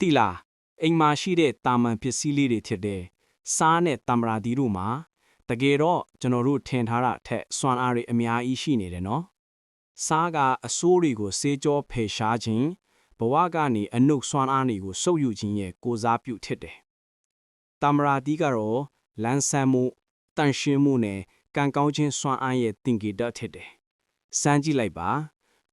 တိလားအိမ်မှာရှိတဲ့တာမန်ပစ္စည်းလေးတွေဖြစ်တဲ့စားနဲ့တမ္မာတီတို့မှာတကယ်တော့ကျွန်တော်တို့ထင်ထားတာအထက်စွမ်းအားတွေအများကြီးရှိနေတယ်နော်စားကအဆိုးတွေကိုစေးကြောဖယ်ရှားခြင်းဘဝကနေအနုစွမ်းအားတွေကိုစုပ်ယူခြင်းရဲ့ကိုစားပြုဖြစ်တယ်တမ္မာတီကတော့လန်းဆန်းမှုတန်ရှင်းမှုနဲ့ကံကောင်းခြင်းစွမ်းအားရဲ့သင်္ကေတဖြစ်တယ်စမ်းကြည့်လိုက်ပါ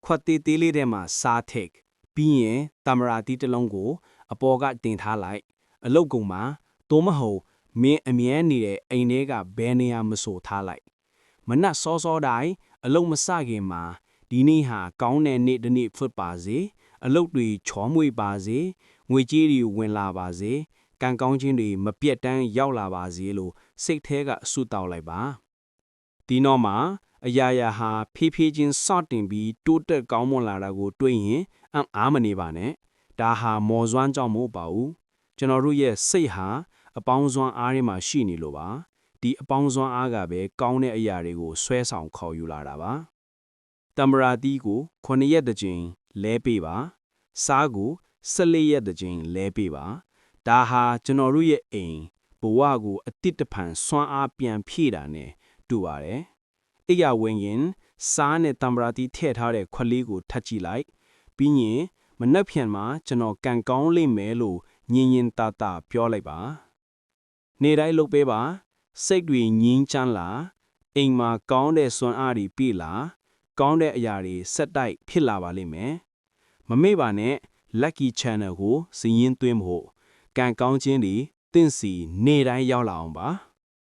ခွက်သေးသေးလေးထဲမှာစားထက်ပြီးရင်တမ္မာတီတစ်လုံးကို အပေါ်ကတင်ထားလိုက်အလုတ်ကုံမှာသို့မဟုတ်မင်းအမြဲနေတဲ့အိမ်ထဲကဘယ်နေရာမဆိုထားလိုက်မနက်စောစောတိုင်းအလုတ်မစခင်မှာဒီနေ့ဟာကောင်းတဲ့နေ့တစ်နေ့ဖြစ်ပါစေအလုတ်တွေချောမွေ့ပါစေငွေကြေးတွေဝင်လာပါစေကံကောင်းခြင်းတွေမပြတ်တမ်းရောက်လာပါစေလို့စိတ်แท้ကအဆုတောင်းလိုက်ပါဒီနောက်မှာအရာရာဟာဖြည်းဖြည်းချင်းစတင်ပြီးတိုးတက်ကောင်းမွန်လာတာကို တွေ့ရင်အံ့အားမနေပါနဲ့ ဒါဟာမော်စွမ်းကြောင့်မဟုတ်ပါဘူးကျွန်တော်တို့ရဲ့စိတ်ဟာအပေါင်းစွမ်းအားတွေမှာရှိနေလို့ပါဒီအပေါင်းစွမ်းအားကပဲကောင်းတဲ့အရာတွေကိုဆွဲဆောင်ခေါ်ယူလာတာပါတမ္ပရာတီကို9ရက်တစ်ကြိမ်လဲပေးပါစားကို14ရက်တစ်ကြိမ်လဲပေးပါဒါဟာကျွန်တော်တို့ရဲ့အိမ်ဘဝကိုအတိတ်တဖန်စွမ်းအားပြန်ဖြည့်တာနဲ့တူပါတယ်အိယာဝင်ရင်စားနဲ့တမ္ပရာတီထည့်ထားတဲ့ခွက်လေးကိုထပ်ကြည့်လိုက်ပြီးရင်မ နှက်ဖြန်မှာကျွန်တော်ကန်ကောင်းလိမ့်မယ်လို့ညင်ညင်တာတာပြောလိုက်ပါနေတိုင်းလုပ်ပေးပါစိတ်တွေငြင်းချမ်းလာအိမ်မှာကောင်းတဲ့စွမ်းအားတွေပြည့်လာကောင်းတဲ့အရာတွေဆက်တိုက်ဖြစ်လာပါလိမ့်မယ်မမေ့ပါနဲ့ lucky channel ကိုစီးရင်သွင်းဖို့ကံကောင်းခြင်းတွေတင့်စီနေတိုင်းရောက်လာအောင်ပါ